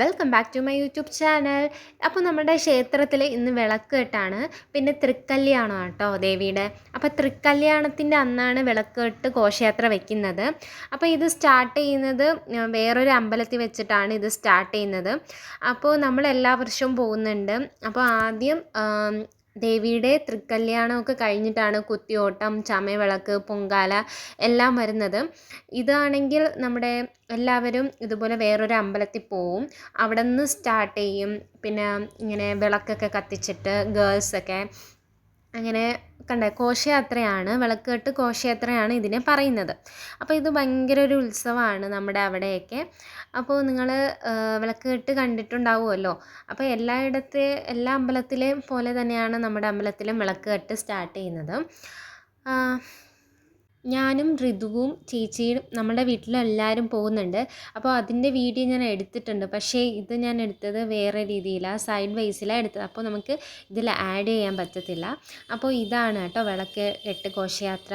Welcome back to my YouTube channel. അപ്പോൾ നമ്മുടെ ക്ഷേത്രത്തിൽ ഇന്ന് വിളക്ക് കെട്ടാണ് പിന്നെ തൃക്കല്യാണം കേട്ടോ ദേവിയുടെ. അപ്പോൾ തൃക്കല്യാണത്തിന്റെ അന്നാണ് വിളക്ക് കെട്ട് ഘോഷയാത്ര വെക്കുന്നത്. അപ്പോൾ ഇത് സ്റ്റാർട്ട് ചെയ്യുന്നത് വേറൊരു അമ്പലത്തിൽ വെച്ചിട്ടാണ് ഇത് സ്റ്റാർട്ട് ചെയ്യുന്നത്. അപ്പോൾ നമ്മൾ എല്ലാ വർഷവും പോകുന്നുണ്ട്. അപ്പോൾ ആദ്യം ദേവിയുടെ തൃക്കല്യാണമൊക്കെ കഴിഞ്ഞിട്ടാണ് കുത്തിയോട്ടം ചമയവിളക്ക് പൊങ്കാല എല്ലാം വരുന്നത്. ഇതാണെങ്കിൽ നമ്മുടെ എല്ലാവരും ഇതുപോലെ വേറൊരു അമ്പലത്തിൽ പോവും. അവിടെ നിന്ന് സ്റ്റാർട്ട് ചെയ്യും. പിന്നെ ഇങ്ങനെ വിളക്കൊക്കെ കത്തിച്ചിട്ട് ഗേൾസൊക്കെ അങ്ങനെ കണ്ടേ? ഘോഷയാത്രയാണ് വിളക്കുകെട്ട് ഘോഷയാത്രയാണ് ഇതിനെ പറയുന്നത്. അപ്പോൾ ഇത് ഭയങ്കര ഒരു ഉത്സവമാണ് നമ്മുടെ അവിടെയൊക്കെ. അപ്പോൾ നിങ്ങൾ വിളക്കുകെട്ട് കണ്ടിട്ടുണ്ടാവുമല്ലോ. അപ്പോൾ എല്ലായിടത്തെ എല്ലാ അമ്പലത്തിലെയും പോലെ തന്നെയാണ് നമ്മുടെ അമ്പലത്തിലും വിളക്കുകെട്ട് സ്റ്റാർട്ട് ചെയ്യുന്നത്. ഞാനും ഋതുവും ചേച്ചിയും നമ്മുടെ വീട്ടിലെല്ലാവരും പോകുന്നുണ്ട്. അപ്പോൾ അതിന്റെ വീഡിയോ ഞാൻ എടുത്തിട്ടുണ്ട്. പക്ഷേ ഇത് ഞാൻ എടുത്തത് വേറെ രീതിയിലാണ് സൈഡ് വൈസിലാണ് എടുത്തത്. അപ്പോൾ നമുക്ക് ഇതിൽ ആഡ് ചെയ്യാൻ പറ്റത്തില്ല. അപ്പോൾ ഇതാണ് കേട്ടോ വിളക്ക് എട്ട് ഘോഷയാത്ര.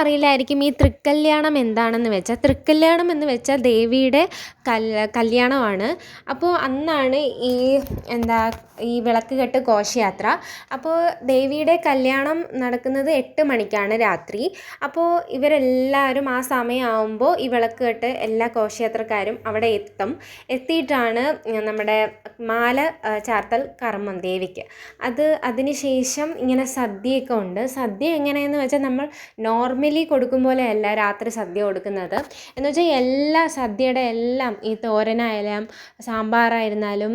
അറിയില്ലായിരിക്കും. ഈ തൃക്കല്യാണം എന്താണെന്ന് വെച്ചാൽ തൃക്കല്യാണം എന്ന് വെച്ചാൽ ദേവിയുടെ കൽ കല്യാണമാണ്. അപ്പോൾ അന്നാണ് ഈ എന്താ ഈ വിളക്ക് കെട്ട് ഘോഷയാത്ര. അപ്പോൾ ദേവിയുടെ കല്യാണം നടക്കുന്നത് എട്ട് മണിക്കാണ് രാത്രി. അപ്പോൾ ഇവരെല്ലാവരും ആ സമയമാകുമ്പോൾ ഈ വിളക്ക് കെട്ട് എല്ലാ ഘോഷയാത്രക്കാരും അവിടെ എത്തും. എത്തിയിട്ടാണ് നമ്മുടെ മാല ചാർത്തൽ കർമ്മം ദേവിക്ക്. അത് അതിനുശേഷം ഇങ്ങനെ സദ്യയൊക്കെ ഉണ്ട്. സദ്യ എങ്ങനെയെന്ന് വെച്ചാൽ നമ്മൾ നോർമലി കൊടുക്കും പോലെയല്ല രാത്രി സദ്യ കൊടുക്കുന്നത്. എന്ന് വെച്ചാൽ എല്ലാ സദ്യയുടെ എല്ലാം ഈ തോരനായാലും സാമ്പാറായിരുന്നാലും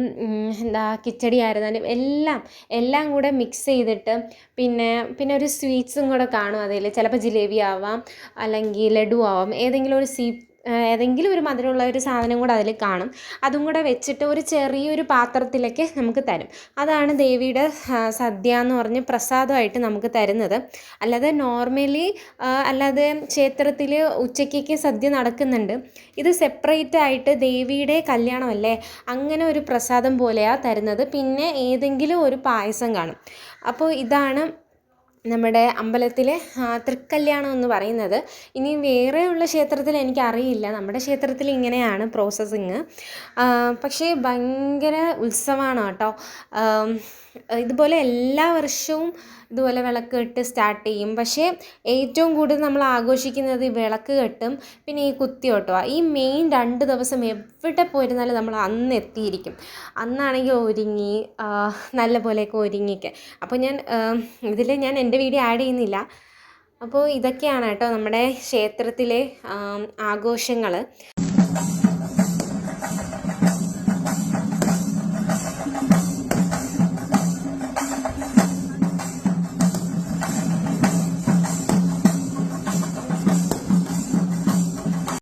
എന്താ കിച്ചടി ആയിരുന്നാലും എല്ലാം എല്ലാം കൂടെ മിക്സ് ചെയ്തിട്ട് പിന്നെ പിന്നെ ഒരു സ്വീറ്റ്സും കൂടെ കാണും അതിൽ ചിലപ്പോൾ ജിലേബി ആവാം അല്ലെങ്കിൽ ലഡു ആവാം ഏതെങ്കിലും ഒരു സീ ഏതെങ്കിലും ഒരു മധുരമുള്ള ഒരു സാധനം കൂടെ അതിൽ കാണും. അതും കൂടെ വെച്ചിട്ട് ഒരു ചെറിയൊരു പാത്രത്തിലേക്ക് നമുക്ക് തരും. അതാണ് ദേവിയുടെ സദ്യ എന്ന് പറഞ്ഞ് പ്രസാദമായിട്ട് നമുക്ക് തരുന്നത്. അല്ലാതെ നോർമലി അല്ലാതെ ക്ഷേത്രത്തിൽ ഉച്ചയ്ക്കൊക്കെ സദ്യ നടക്കുന്നുണ്ട്. ഇത് സെപ്പറേറ്റ് ആയിട്ട് ദേവിയുടെ കല്യാണമല്ലേ? അങ്ങനെ ഒരു പ്രസാദം പോലെയാണ് തരുന്നത്. പിന്നെ ഏതെങ്കിലും ഒരു പായസം കാണും. അപ്പോൾ ഇതാണ് നമ്മുടെ അമ്പലത്തിലെ തൃക്കല്യാണം എന്ന് പറയുന്നത്. ഇനി വേറെയുള്ള ക്ഷേത്രത്തിൽ എനിക്കറിയില്ല. നമ്മുടെ ക്ഷേത്രത്തിൽ ഇങ്ങനെയാണ് പ്രോസസ്സിങ്. പക്ഷേ ഭയങ്കര ഉത്സവമാണ് കേട്ടോ. ഇതുപോലെ എല്ലാ വർഷവും ഇതുപോലെ വിളക്ക് കെട്ട് സ്റ്റാർട്ട് ചെയ്യും. പക്ഷേ ഏറ്റവും കൂടുതൽ നമ്മൾ ആഘോഷിക്കുന്നത് ഈ വിളക്ക് കെട്ടും പിന്നെ ഈ കുത്തിയോട്ടമാണ് ഈ മെയിൻ രണ്ട് ദിവസം എവിടെ പോയിരുന്നാലും നമ്മൾ അന്ന് എത്തിയിരിക്കും. അന്നാണെങ്കിൽ ഒരുങ്ങി നല്ല പോലെയൊക്കെ ഒരുങ്ങിയൊക്കെ അപ്പോൾ ഞാൻ ഇതിൽ ഞാൻ എന്റെ വീഡിയോ ആഡ് ചെയ്യുന്നില്ല. അപ്പോൾ ഇതൊക്കെയാണ് കേട്ടോ നമ്മുടെ ക്ഷേത്രത്തിലെ ആഘോഷങ്ങൾ